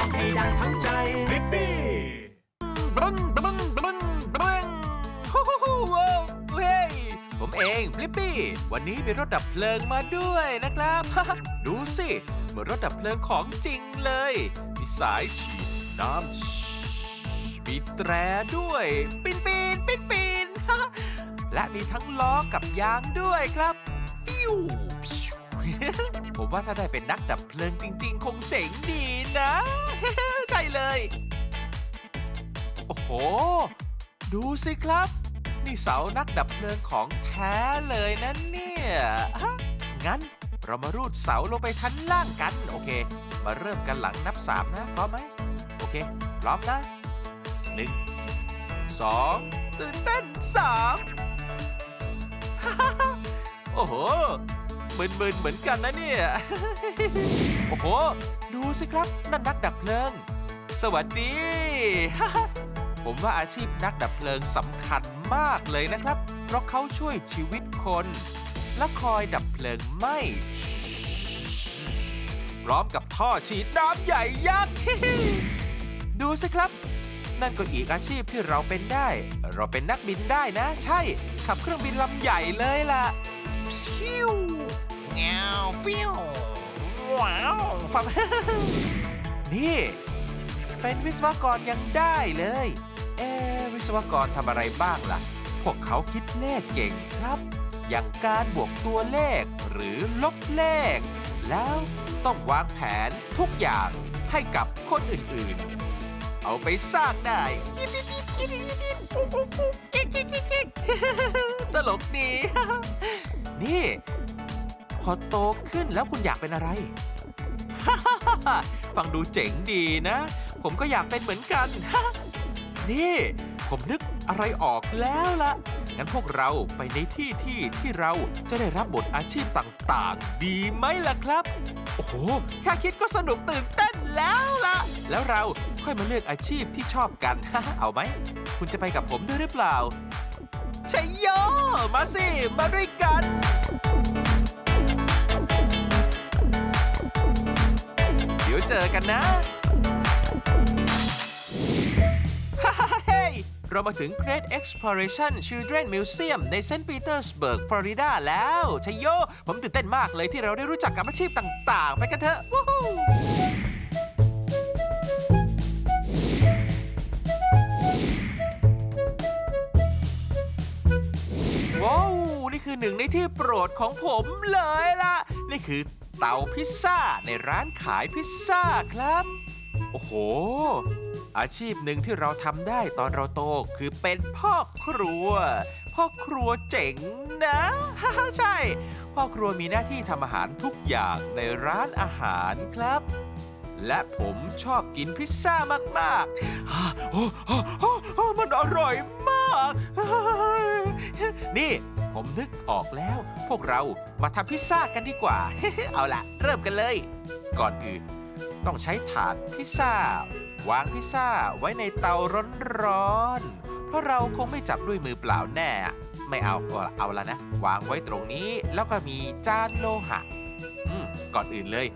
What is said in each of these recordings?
องให้ดังทั้งใจริปปี้บลุนบลุนบลุนบลุนฮู้ฮู้ฮู้ว้าวเฮ้ยผมเองฟลิปปี้ วันนี้มีรถดับเพลิงมาด้วยนะครับ ดูสิเหมือนรถดับเพลิงของจริงเลย มีสายฉีดน้ำมีแตรด้วย ปินปินปินปินและมีทั้งล้อกับยางด้วยครับฟิว ผมว่าถ้าได้เป็นนักดับเพลิงจริง ๆ คงเจ๋งดีนะ ใช่เลย โอ้โห ดูสิครับ นี่เสานักดับเพลิงของแท้เลยนะเนี่ยงั้นเรามารูดเสาลงไปชั้นล่างกัน โอเค มาเริ่มกันหลังนับสามนะพร้อมไหมโอเคพร้อมนะหนึ่งสองตื่นเต้นสามโอ้โห มึนๆเหมือนกันนะเนี่ย โอ้โห ดูสิครับ นั่นนักดับเพลิง สวัสดี ผมว่าอาชีพนักดับเพลิงสำคัญมากเลยนะครับ เพราะเขาช่วยชีวิตคน และคอยดับเพลิงไหม้พร้อมกับท่อฉีดน้ำใหญ่ยักษ์ดูสิครับ นั่นก็อีกอาชีพที่เราเป็นได้ เราเป็นนักบินได้นะ ใช่ ขับเครื่องบินลำใหญ่เลยล่ะชิว งาฟิวว้าวฟัง นี่ เป็นวิศวกรยังได้เลย เอะวิศวกรทำอะไรบ้างล่ะ พวกเขาคิดเลขเก่งครับ อย่างการบวกตัวเลขหรือลบเลข แล้วต้องวางแผนทุกอย่างให้กับคนอื่นๆ เอาไปสร้างได้ตลกดี นี่ พอโตขึ้นแล้วคุณอยากเป็นอะไร ฟังดูเจ๋งดีนะ ผมก็อยากเป็นเหมือนกัน นี่ผมนึกอะไรออกแล้วล่ะงั้นพวกเราไปในที่ที่ที่เราจะได้รับบทอาชีพต่างๆ ดีไหมล่ะครับ โอ้โห แค่คิดก็สนุกตื่นเต้นแล้วล่ะ แล้วเราค่อยมาเลือกอาชีพที่ชอบกัน เอาไหม คุณจะไปกับผมด้วยหรือเปล่าชัยโย มาสิ มาด้วยกัน อกันนะฮ่าฮ่าเฮ้เรามาถึง Great Exploration Children Museum ในเซนต์ปีเตอร์สเบิร์ก ฟลอริดาแล้วชยโย ผมตื่นเต้นมากเลยที่เราได้รู้จักกับอาชีพต่างๆ ไปกันเถอะวู้ฮูว้าว นี่คือหนึ่งในที่โปรดของผมเลยล่ะ นี่คือ เตาพิซซ่าในร้านขายพิซซ่าครับ โอ้โห อาชีพหนึ่งที่เราทำได้ตอนเราโตคือเป็นพ่อครัว พ่อครัวเจ๋งนะ ใช่ พ่อครัวมีหน้าที่ทำอาหารทุกอย่างในร้านอาหารครับ และผมชอบกินพิซซ่ามากๆาโอ้โอ้มันอร่อยมาก นี่ผมนึกออกแล้ว พวกเรามาทำพิซซ่ากันดีกว่า เอาล่ะ เริ่มกันเลย ก่อนอื่น ต้องใช้ถาดพิซซ่า วางพิซซ่าไว้ในเตาร้อนๆ เพราะเราคงไม่จับด้วยมือเปล่าแน่ ไม่เอา เอาละเอาละนะ วางไว้ตรงนี้ แล้วก็มีจานโลหะ ก่อนอื่นเลย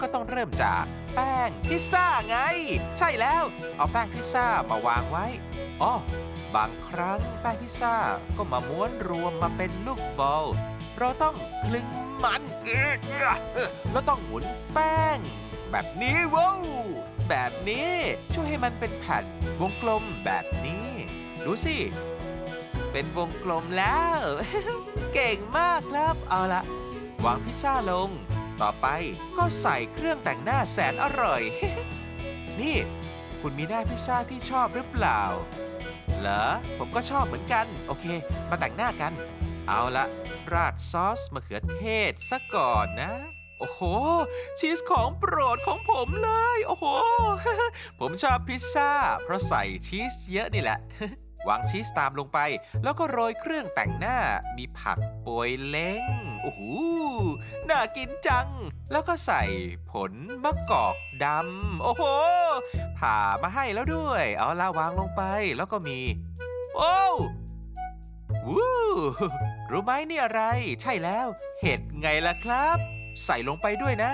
ก็ต้องเริ่มจากแป้งพิซซ่าไง ใช่แล้ว เอาแป้งพิซซ่ามาวางไว้อ๋อบางครั้งแป้งพิซซ่าก็มาม้วนรวมมาเป็นลูกบอลเราต้องคลึงมันเอื้อแล้วต้องหมุนแป้ง แบบนี้ว้าวแบบนี้ช่วยให้มันเป็นแผ่นวงกลมแบบนี้ ดูสิ เป็นวงกลมแล้ว เก่งมากครับ เอาละวางพิซซ่าลง ต่อไปก็ใส่เครื่องแต่งหน้าแสนอร่อย นี่ คุณมีหน้าพิซซ่าที่ชอบหรือเปล่า เหรอ ผมก็ชอบเหมือนกัน โอเค มาแต่งหน้ากัน เอาละราดซอสมะเขือเทศซะก่อนนะ โอ้โห ชีสของโปรดของผมเลย โอ้โห ผมชอบพิซซ่า เพราะใส่ชีสเยอะนี่แหละวางชีสตามลงไป แล้วก็โรยเครื่องแต่งหน้ามีผักโปรยเล้ง โอ้โหน่ากินจัง แล้วก็ใส่ผลมะกอกดำโอ้โห ผ่ามาให้แล้วด้วย เอาละวางลงไปแล้วก็มี โอ้วู้รู้ไหมนี่อะไร ใช่แล้ว เห็ดไงล่ะครับ ใส่ลงไปด้วยนะ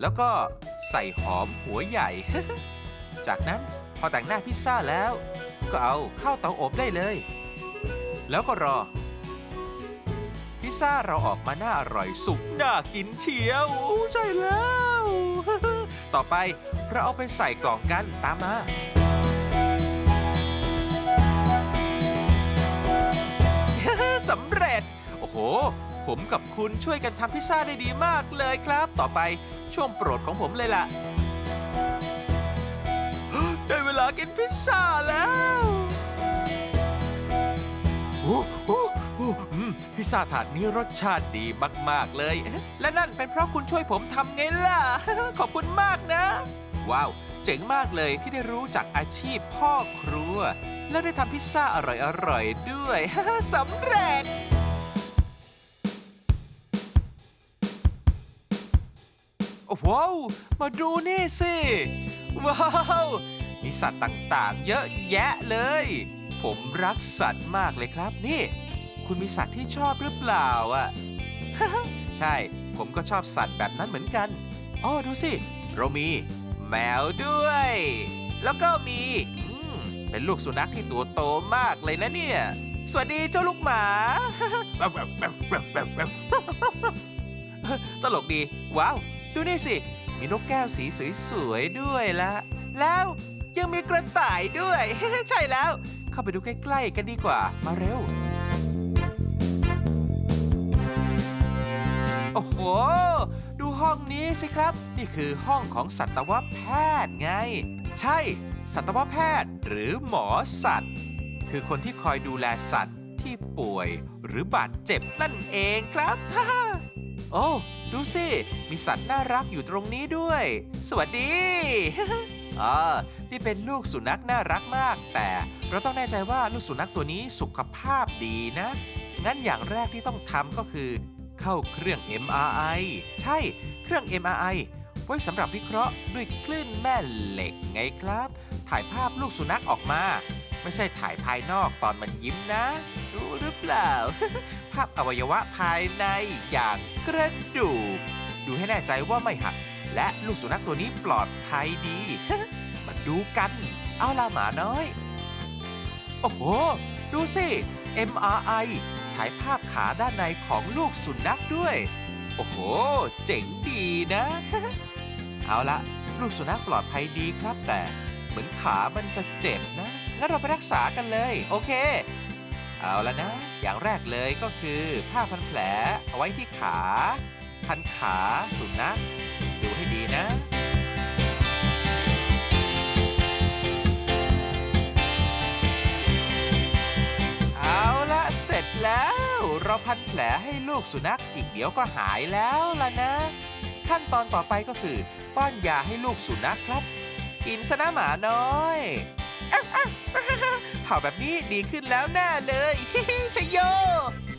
แล้วก็ใส่ใส่หอมหัวใหญ่ จากนั้นพอแต่งหน้าพิซซ่าแล้ว ก็เอาเข้าเตาอบได้เลย แล้วก็รอ พิซซ่าเราออกมาน่าอร่อยสุกน่ากินเชียวใช่แล้ว ต่อไปเราเอาไปใส่กล่องกันตามมาสำเร็จ โอ้โห ผมกับคุณช่วยกันทำพิซซ่าได้ดีมากเลยครับ ต่อไปช่วงโปรดของผมเลยล่ะ ได้เวลากินพิซซ่าแล้วโอ้โห อ้อืมพิซซ่าถาดนี้รสชาติดีมาก ๆ เลย และนั่นเป็นเพราะคุณช่วยผมทำไงล่ะ ขอบคุณมากนะ ว้าว เจ๋งมากเลยที่ได้รู้จักอาชีพพ่อครัว แล้วได้ทำพิซซ่าอร่อย ๆ ด้วย สำเร็จ โอ้โห มาดูนี่สิ ว้าว มีสัตว์ต่าง ๆ เยอะแยะเลย ผมรักสัตว์มากเลยครับนี่ คุณมีสัตว์ที่ชอบหรือเปล่าอะ ใช่ ผมก็ชอบสัตว์แบบนั้นเหมือนกัน อ๋อ ดูสิ เรามี แมวด้วย แล้วก็มีอืมเป็นลูกสุนัขที่ตัวโตมากเลยนะเนี่ย สวัสดีเจ้าลูกหมา ตลกดี ว้าว ดูนี่สิ มีนกแก้วสีสวยๆด้วยละ แล้วยังมีกระต่ายด้วย ใช่แล้ว เข้าไปดูใกล้ๆกันดีกว่า มาเร็ว โอ้โห ดูห้องนี้สิครับ นี่คือห้องของสัตวแพทย์ไง ใช่ สัตวแพทย์หรือหมอสัตว์ คือคนที่คอยดูแลสัตว์ที่ป่วยหรือบาดเจ็บนั่นเองครับโอ้ดูสิ มีสัตว์น่ารักอยู่ตรงนี้ด้วย สวัสดีอ่านี่เป็นลูกสุนัขน่ารักมาก แต่เราต้องแน่ใจว่าลูกสุนัขตัวนี้สุขภาพดีนะ งั้นอย่างแรกที่ต้องทำก็คือ เข้าเครื่อง MRI ใช่เครื่อง MRI ไว้สำหรับวิเคราะห์ด้วยคลื่นแม่เหล็กไงครับ ถ่ายภาพลูกสุนัขออกมา ไม่ใช่ถ่ายภายนอกตอนมันยิ้มนะ รู้หรือเปล่า ภาพอวัยวะภายในอย่างกระดูก ดูให้แน่ใจว่าไม่หัก และลูกสุนัขตัวนี้ปลอดภัยดี มาดูกัน เอาล่ะหมาน้อย โอ้โห ดูสิ MRI ฉายภาพขาด้านในของลูกสุนัขด้วย โอ้โห เจ๋งดีนะ เอาละลูกสุนัขปลอดภัยดีครับแต่ เหมือนขามันจะเจ็บนะ งั้นเราไปรักษากันเลย โอเค เอาละนะ อย่างแรกเลยก็คือผ้าพันแผลเอาไว้ที่ขา พันขาสุนัขดูให้ดีนะ แล้ว เราพันแผลให้ลูกสุนัขอีกเดี๋ยวก็หายแล้วล่ะนะ ขั้นตอนต่อไปก็คือ ป้อนยาให้ลูกสุนัขครับ กินสนะหมาน้อยเห่าแบบนี้ดีขึ้นแล้วแน่เลยชยโย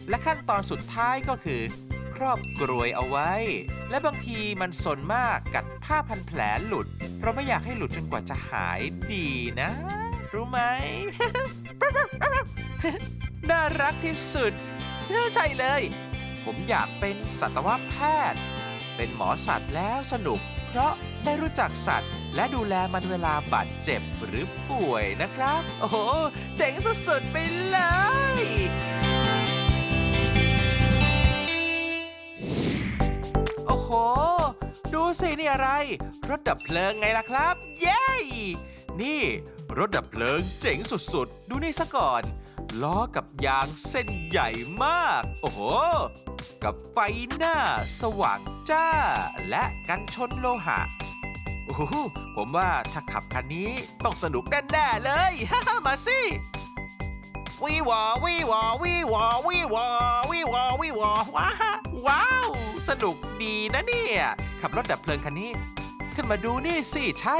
และขั้นตอนสุดท้ายก็คือ ครอบกรวยเอาไว้ และบางทีมันสนมากกัดผ้าพันแผลหลุด เราไม่อยากให้หลุดจนกว่าจะหายดีนะ รู้ไหม น่ารักที่สุดเชื่อใช่เลย ผมอยากเป็นสัตวแพทย์ เป็นหมอสัตว์แล้วสนุก เพราะได้รู้จักสัตว์ และดูแลมันเวลาบาดเจ็บหรือป่วยนะครับ โอ้โห เจ๋งสุดๆไปเลยโอ้โห ดูสินี่อะไร รถดับเพลิงไงล่ะครับ เย้ นี่ รถดับเพลิงเจ๋งสุดๆ ดูนี่ซะก่อน ล้อกับยางเส้นใหญ่มาก โอ้โห กับไฟหน้าสว่างจ้า และกันชนโลหะ โอ้โห ผมว่าถ้าขับคันนี้ต้องสนุกแน่ๆเลย มาสิวีวอวีวอวีวอวีวอวีวอวีวอว้าว้าว สนุกดีนะเนี่ย ขับรถดับเพลิงคันนี้ ขึ้นมาดูนี่สิ ใช่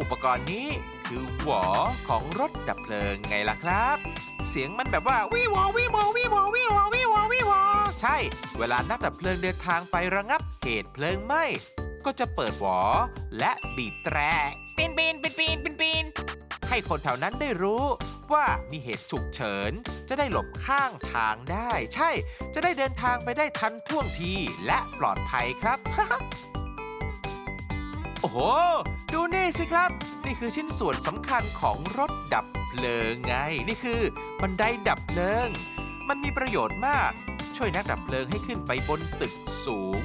อุปกรณ์นี้คือหวอของรถดับเพลิงไงล่ะครับ เสียงมันแบบว่าวีวอวีวอวีวอวีวอวีวอวีวอใช่ เวลานักดับเพลิงเดินทางไประงับเหตุเพลิงไหม้ก็จะเปิดหวอและบีบแตรปีนปีนปีนปีนปีนปีนให้คนแถวนั้นได้รู้ว่ามีเหตุฉุกเฉิน จะได้หลบข้างทางได้ ใช่ จะได้เดินทางไปได้ทันท่วงทีและปลอดภัยครับ โอ้โห ดูนี่สิครับ นี่คือชิ้นส่วนสำคัญของรถดับเพลิงไง นี่คือบันไดดับเพลิง มันมีประโยชน์มาก ช่วยนักดับเพลิงให้ขึ้นไปบนตึกสูง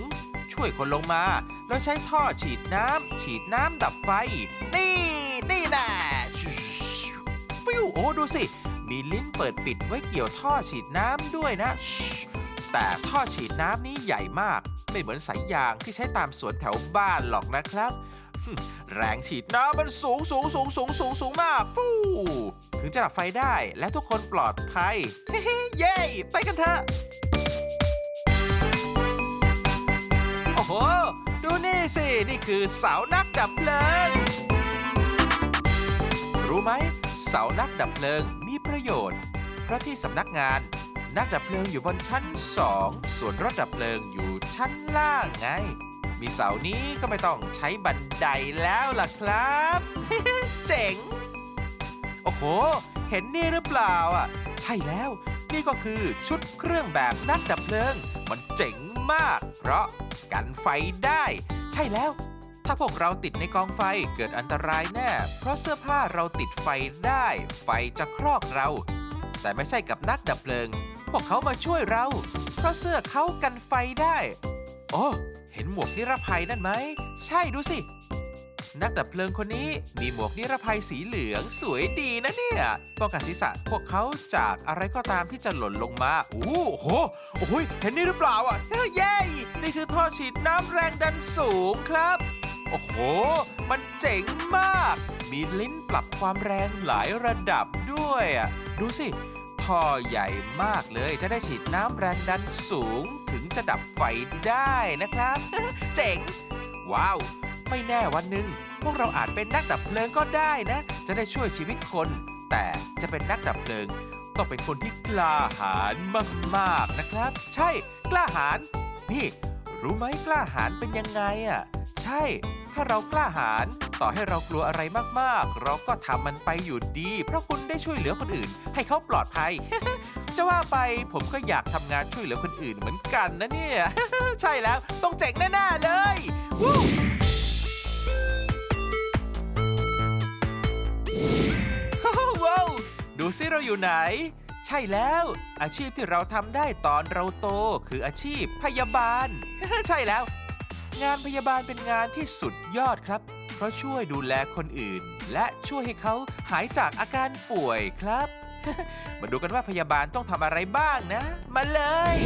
ช่วยคนลงมา แล้วใช้ท่อฉีดน้ำฉีดน้ำดับไฟ นี่ นี่แน่ฟิวโอ้ดูสิ มีลิ้นเปิดปิดไว้เกี่ยวท่อฉีดน้ำด้วยนะ แต่ท่อฉีดน้ำนี้ใหญ่มาก ไม่เหมือนสายยางที่ใช้ตามสวนแถวบ้านหรอกนะครับ แรงฉีดน้ำมันสูงสูงสูงสูงสูงสูงมากฟูถึงจะดับไฟได้และทุกคนปลอดภัย เย้ ไปกันเถอะ โอ้โห ดูนี่สิ นี่คือเสานักดับเพลิง รู้ไหม เสานักดับเพลิงมีประโยชน์ เพราะที่สำนักงาน นักดับเพลิงอยู่บนชั้นสองส่วนรถดับเพลิงอยู่ชั้นล่างไง มีเสานี้ก็ไม่ต้องใช้บันไดแล้วล่ะครับ เจ๋ง โอ้โห เห็นนี่หรือเปล่าอะ ใช่แล้ว นี่ก็คือชุดเครื่องแบบนักดับเพลิง มันเจ๋งมาก เพราะกันไฟได้ ใช่แล้วถ้าพวกเราติดในกองไฟเกิดอันตรายแน่ เพราะเสื้อผ้าเราติดไฟได้ ไฟจะครอกเรา แต่ไม่ใช่กับนักดับเพลิง พวกเขามาช่วยเรา เพราะเสื้อเขากันไฟได้ โอ้เห็นหมวกนิรภัยนั่นไหม ใช่ดูสิ นักดับเพลิงคนนี้มีหมวกนิรภัยสีเหลืองสวยดีนะเนี่ยป้องกันศีรษะพวกเขาจากอะไรก็ตามที่จะหล่นลงมา โอ้โห โอ้ยเห็นนี่หรือเปล่าอะเฮ้ยเย้นี่คือท่อฉีดน้ำแรงดันสูงครับ โอ้โห มันเจ๋งมาก มีลิ้นปรับความแรงหลายระดับด้วยอะดูสิ ท่อใหญ่มากเลย จะได้ฉีดน้ำแรงดันสูงถึงจะดับไฟได้นะครับ เจ๋ง ว้าว ไม่แน่วันหนึ่งพวกเราอาจเป็นนักดับเพลิงก็ได้นะ จะได้ช่วยชีวิตคน แต่จะเป็นนักดับเพลิงต้องเป็นคนที่กล้าหาญมากๆนะครับ ใช่กล้าหาญนี่ รู้ไหมกล้าหาญเป็นยังไงอะ ใช่ ถ้าเรากล้าหาญ ต่อให้เรากลัวอะไรมากๆ เราก็ทำมันไปอยู่ดี เพราะคุณได้ช่วยเหลือคนอื่น ให้เขาปลอดภัย จะว่าไปผมก็อยากทำงานช่วยเหลือคนอื่นเหมือนกันนะเนี่ย ใช่แล้วต้องเจ๋งแน่ๆเลยวู้ว้าวดูซิเราอยู่ไหน ใช่แล้ว อาชีพที่เราทำได้ตอนเราโต คืออาชีพพยาบาล ใช่แล้ว งานพยาบาลเป็นงานที่สุดยอดครับ ราะช่วยดูแลคนอื่น และช่วยให้เขาหายจากอาการป่วยครับ มาดูกันว่าพยาบาลต้องทำอะไรบ้างนะ มาเลย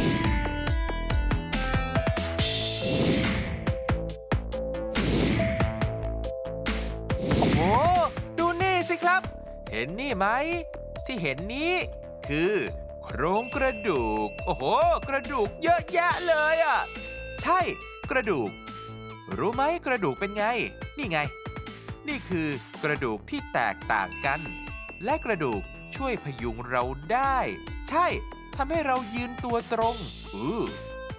โอ้โห ดูนี่สิครับ เห็นนี่ไหม ที่เห็นนี้ คือโครงกระดูก โอ้โห กระดูกเยอะแยะเลยอะ ใช่ กระดูก รู้ไหมกระดูกเป็นไง นี่ไง นี่คือกระดูกที่แตกต่างกัน และกระดูกช่วยพยุงเราได้ ใช่ทำให้เรายืนตัวตรงอือ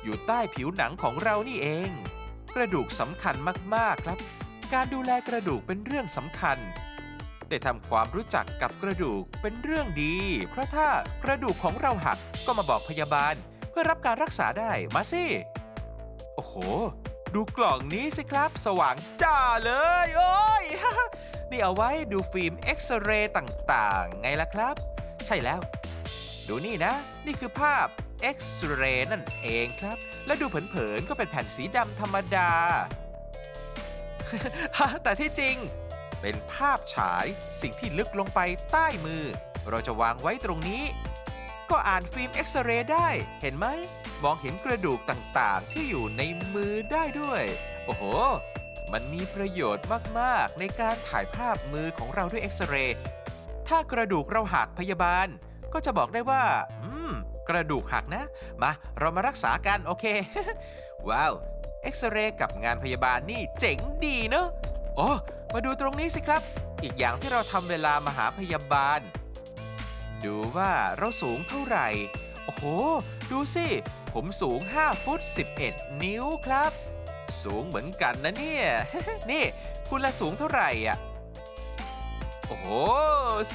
อยู่ใต้ผิวหนังของเรานี่เอง กระดูกสำคัญมากๆครับ การดูแลกระดูกเป็นเรื่องสำคัญได้ทำความรู้จักกับกระดูกเป็นเรื่องดี เพราะถ้ากระดูกของเราหักก็มาบอกพยาบาลเพื่อรับการรักษาได้มาสิ โอ้โห ดูกล่องนี้สิครับ สว่างจ้าเลย โอ้ย นี่เอาไว้ดูฟิล์มเอ็กซเรย์ต่างๆ ไงล่ะครับ ใช่แล้ว ดูนี่นะ นี่คือภาพเอ็กซเรย์นั่นเองครับ และดูเผินๆ ก็เป็นแผ่นสีดำธรรมดา แต่ที่จริง เป็นภาพฉายสิ่งที่ลึกลงไปใต้มือ เราจะวางไว้ตรงนี้ ก็อ่านฟิล์มเอ็กซเรย์ได้เห็นไหม มองเห็นกระดูกต่างๆ ที่อยู่ในมือได้ด้วย โอ้โห มันมีประโยชน์มากๆ ในการถ่ายภาพมือของเราด้วยเอ็กซเรย์ ถ้ากระดูกเราหักพยาบาล ก็จะบอกได้ว่า อืม กระดูกหักนะ มา เรามารักษากัน โอเค ว้าว เอ็กซเรย์กับงานพยาบาลนี่เจ๋งดีเนอะโอ้มาดูตรงนี้สิครับ อีกอย่างที่เราทำเวลามาหาพยาบาล ดูว่าเราสูงเท่าไหร่ โอ้โห ดูสิ ผมสูง 5 ฟุต 11 นิ้วครับ สูงเหมือนกันนะเนี่ย นี่ คุณละสูงเท่าไหร่อะ โอ้โห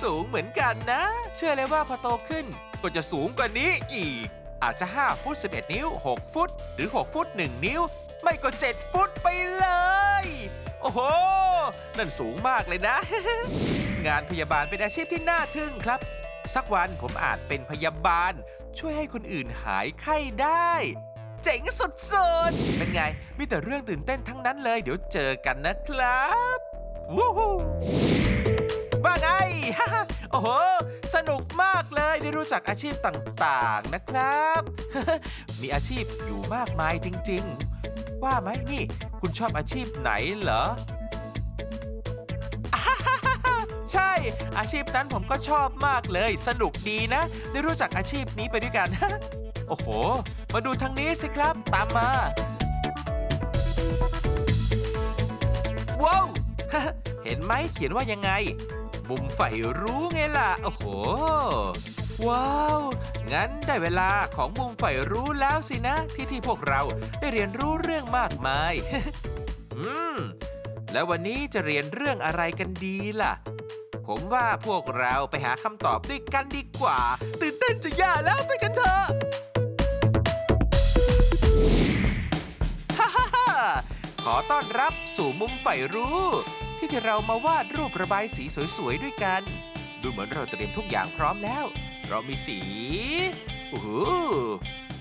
สูงเหมือนกันนะ เชื่อเลยว่าพอโตขึ้น ก็จะสูงกว่านี้อีก อาจจะ 5 ฟุต 11 นิ้ว 6 ฟุต หรือ 6 ฟุต 1 นิ้ว ไม่ก็ 7 ฟุตไปเลย โอ้โห นั่นสูงมากเลยนะ งานพยาบาลเป็นอาชีพที่น่าทึ่งครับ สักวันผมอาจเป็นพยาบาล ช่วยให้คนอื่นหายไข้ได้ เจ๋งสุดๆ เป็นไง มีแต่เรื่องตื่นเต้นทั้งนั้นเลย เดี๋ยวเจอกันนะครับวู้ฮู้ว่าไง โอ้โห สนุกมากเลยได้รู้จักอาชีพต่างๆนะครับ มีอาชีพอยู่มากมายจริงๆ ว่าไหมนี่ คุณชอบอาชีพไหนเหรอ ใช่ อาชีพนั้นผมก็ชอบมากเลย สนุกดีนะ ได้รู้จักอาชีพนี้ไปด้วยกัน โอ้โห มาดูทางนี้สิครับ ตามมา ว้าว เห็นไหมเขียนว่ายังไง มุมใฝ่รู้ไงล่ะ โอ้โห ว้าว งั้นได้เวลาของมุมใฝ่รู้แล้วสินะ ที่ที่พวกเราได้เรียนรู้เรื่องมากมาย อืม แล้ววันนี้จะเรียนเรื่องอะไรกันดีล่ะ ผมว่าพวกเราไปหาคำตอบด้วยกันดีกว่า ตื่นเต้นจะย่าแล้วไปกันเถอะฮ่าฮ่าฮ่าขอต้อนรับสู่มุมใฝ่รู้ ที่ที่เรามาวาดรูประบายสีสวย ๆ ด้วยกัน ดูเหมือนเราเตรียมทุกอย่างพร้อมแล้ว เรามีสีโอ้โห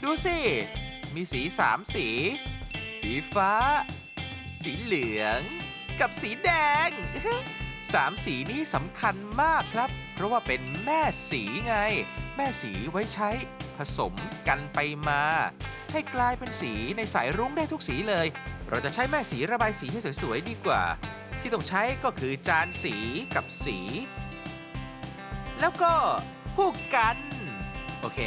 ดูสิ มีสีสามสี สีฟ้า สีเหลือง กับสีแดง สามสีนี้สำคัญมากครับ เพราะว่าเป็นแม่สีไง แม่สีไว้ใช้ผสมกันไปมา ให้กลายเป็นสีในสายรุ้งได้ทุกสีเลย เราจะใช้แม่สีระบายสีให้สวยๆดีกว่า ที่ต้องใช้ก็คือจานสีกับสี แล้วก็ผู้กัน โอเค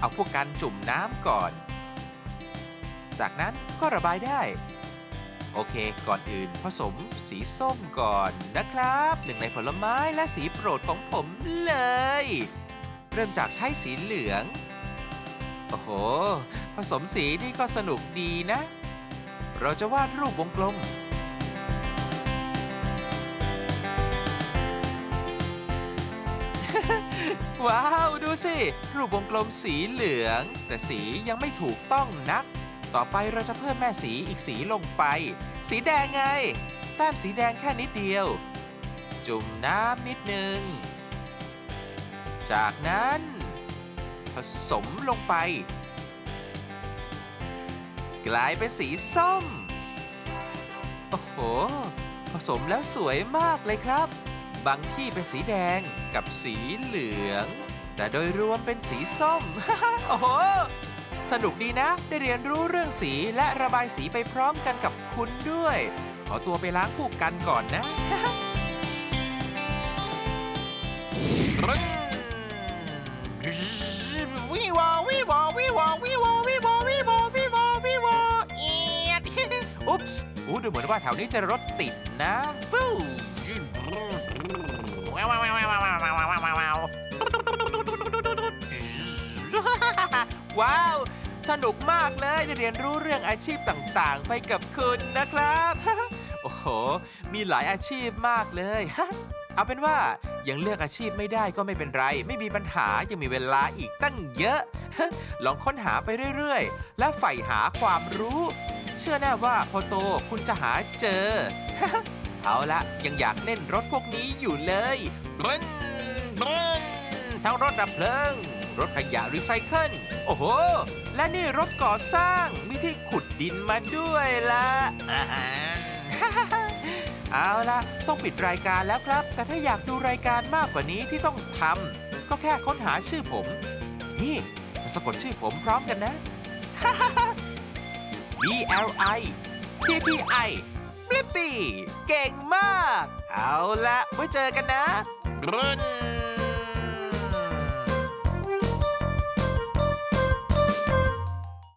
เอาผู้กันจุ่มน้ำก่อน จากนั้นก็ระบายได้ โอเค ก่อนอื่นผสมสีส้มก่อนนะครับ หนึ่งในผลไม้และสีโปรดของผมเลย เริ่มจากใช้สีเหลือง โอ้โห ผสมสีนี่ก็สนุกดีนะ เราจะวาดรูปวงกลม ว้าว ดูสิ รูปวงกลมสีเหลือง แต่สียังไม่ถูกต้องนัก ต่อไปเราจะเพิ่มแม่สีอีกสีลงไป สีแดงไง แต้มสีแดงแค่นิดเดียว จุ่มน้ำนิดนึง จากนั้น ผสมลงไป กลายเป็นสีส้ม โอ้โห ผสมแล้วสวยมากเลยครับ บางที่เป็นสีแดงกับสีเหลือง แต่โดยรวมเป็นสีส้ม โอ้โห สนุกดีนะ ได้เรียนรู้เรื่องสีและระบายสีไปพร้อมกันกับคุณด้วย ขอตัวไปล้างผู้กันก่อนนะวิวอวิวอวิวอวิวอวิวอวิวอวิวอวิวอเอียดอุ๊ปส์อู้ดูเหมือนว่าแถวนี้จะรถติดนะฟูว้าวว้าวว้าวว้าวว้าวว้าวว้าวว้าวว้าว สนุกมากเลยได้เรียนรู้เรื่องอาชีพต่างๆ ไปกับคุณนะครับ โอ้โห มีหลายอาชีพมากเลยเอาเป็นว่ายังเลือกอาชีพไม่ได้ก็ไม่เป็นไร ไม่มีปัญหายังมีเวลาอีกตั้งเยอะ ลองค้นหาไปเรื่อยๆ และใฝ่หาความรู้ เชื่อแน่ว่าพอโตคุณจะหาเจอ เอาละยังอยากเล่นรถพวกนี้อยู่เลยบรนบรนทั้งรถดับเพลิง รถขยะรีไซเคิล โอ้โห และนี่รถก่อสร้าง มีที่ขุดดินมาด้วยละอาหารเอาละต้องปิดรายการแล้วครับ แต่ถ้าอยากดูรายการมากกว่านี้ที่ต้องทำก็แค่ค้นหาชื่อผม นี่สะกดชื่อผมพร้อมกันนะ B L I P P I บลิปปี้เก่งมาก เอาละไว้เจอกันนะ